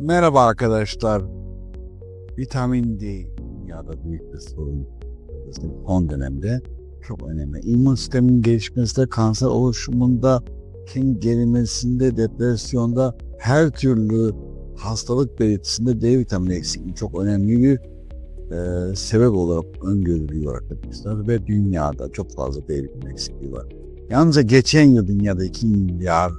Merhaba arkadaşlar. Vitamin D ya da büyük bir sorun. Son dönemde çok önemli. İmmün sistemin gelişmesinde, kanser oluşumunda, kin gerilmesinde, depresyonda, her türlü hastalık belirtisinde D vitamini eksikliği çok önemli bir e, sebep olarak öngörülüyor arkadaşlar ve dünyada çok fazla D vitamini eksikliği var. Yalnızca geçen yıl dünyada 2 milyar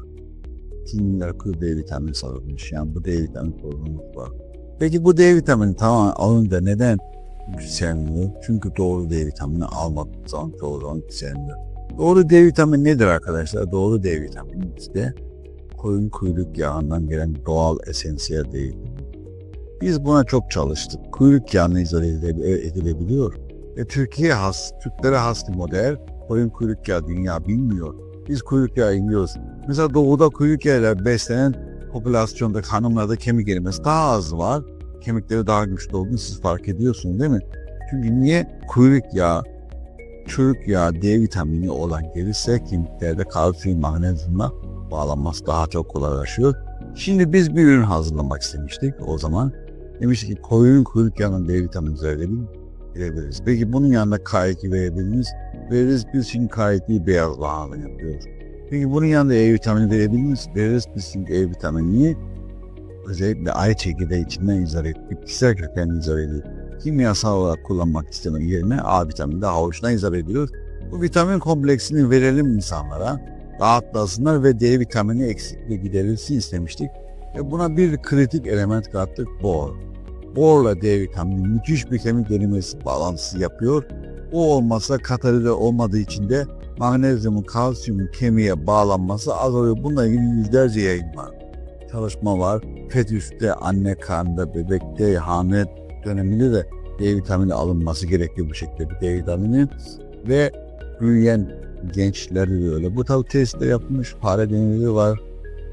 2 milyar kuru D vitamini salınmış. Yani bu D vitamini sorunumuz var. Peki bu D vitamini tamam alınca neden yükselmiyor? Çünkü doğru D vitamini almadığı zaman çoğu zaman yükselmiyor. Doğru D vitamini nedir arkadaşlar? Doğru D vitamini işte koyun kuyruk yağından gelen doğal esansiyel D vitamini. Biz buna çok çalıştık. Kuyruk yağını izole edile- edilebiliyor. Ve Türkiye has, Türklere has bir model. Koyun kuyruk yağı dünya bilmiyor. Biz kuyruk yağı yiyoruz. Mesela doğuda kuyruk yağıyla beslenen popülasyonda hanımlarda kemik erimesi daha az var. Kemikleri daha güçlü olduğunu siz fark ediyorsunuz değil mi? Çünkü niye? Kuyruk yağı, çürük yağı, D vitamini olan gelirse kemiklerde kalsiyum, magnezyumla bağlanması daha çok kolaylaşıyor. Şimdi biz bir ürün hazırlamak istemiştik o zaman. Demiştik ki koyun kuyruk yağının D vitamini verebilir verebiliriz. Peki bunun yanında K2 verebilir miyiz? Veririz biz şimdi K2'yi beyaz lahana yapıyoruz. Peki bunun yanında E vitamini verebilir miyiz? Veririz biz çünkü E vitamini özellikle ay çekirdeği içinden izole edip bitkisel kökenli izole ediyor. Kimyasal olarak kullanmak istemek yerine A vitamini de havuçtan izole ediyor. Bu vitamin kompleksini verelim insanlara. Rahatlasınlar ve D vitamini eksikliği giderilsin istemiştik. Ve buna bir kritik element kattık bor. Borla D vitamini müthiş bir kemik erimesi bağlantısı yapıyor. O olmasa katalize olmadığı için de magnezyumun, kalsiyumun kemiğe bağlanması azalıyor. Bununla ilgili yüzlerce yayın var. Çalışma var. Fetüste, anne karnında, bebekte, hamile döneminde de D vitamini alınması gerekiyor bu şekilde bir D vitamini. Ve büyüyen gençlerde de öyle. Bu tabi testler yapılmış. Fare deneyleri var.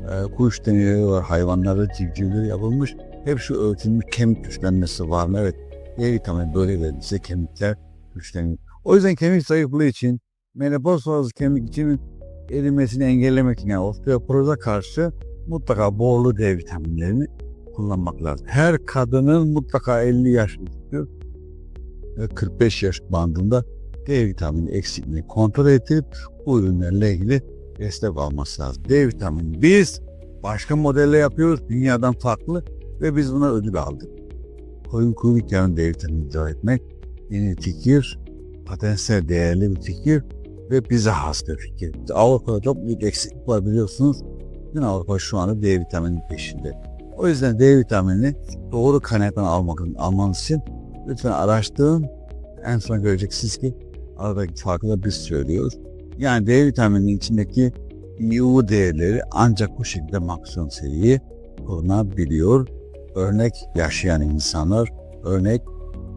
e, kuş deneyleri var. Hayvanlarda civcivleri yapılmış. Hep şu ölçülmüş kemik güçlenmesi var mı? Evet. D vitamini böyle verilirse kemikler güçleniyor. O yüzden kemik zayıflığı için menopoz sonrası kemik için erimesini engellemek için yani osteoporoza karşı mutlaka borlu D vitaminlerini kullanmak lazım. Her kadının mutlaka 50 yaş üstü ve 45 yaş bandında D vitamini eksikliğini kontrol edip bu ürünlerle ilgili destek alması lazım. D vitamini biz başka modelle yapıyoruz. Dünyadan farklı ve biz buna ödül aldık. Koyun kuyruk yağını D vitamini etmek yeni fikir, potansiyel değerli bir fikir ve bize has bir fikir. Avrupa'da çok büyük eksiklik var biliyorsunuz. Bütün Avrupa şu anda D vitamini peşinde. O yüzden D vitaminini doğru kaynaktan almak, almanız için lütfen araştırın. En son göreceksiniz ki aradaki farkı da biz söylüyoruz. Yani D vitamininin içindeki EU değerleri ancak bu şekilde maksimum seviyeyi korunabiliyor. Örnek yaşayan insanlar, örnek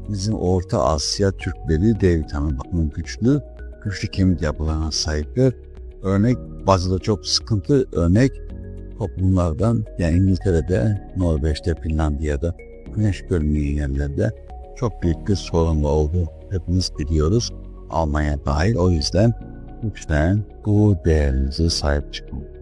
bizim Orta Asya Türkleri D vitamini bakımı güçlü, güçlü kemik yapılarına sahipler. Örnek bazıda çok sıkıntı örnek toplumlardan yani İngiltere'de, Norveç'te, Finlandiya'da güneş görmeyen yerlerde çok büyük bir sorun oldu. Hepimiz biliyoruz. Almanya dahil. O yüzden lütfen bu değerinize sahip çıkın.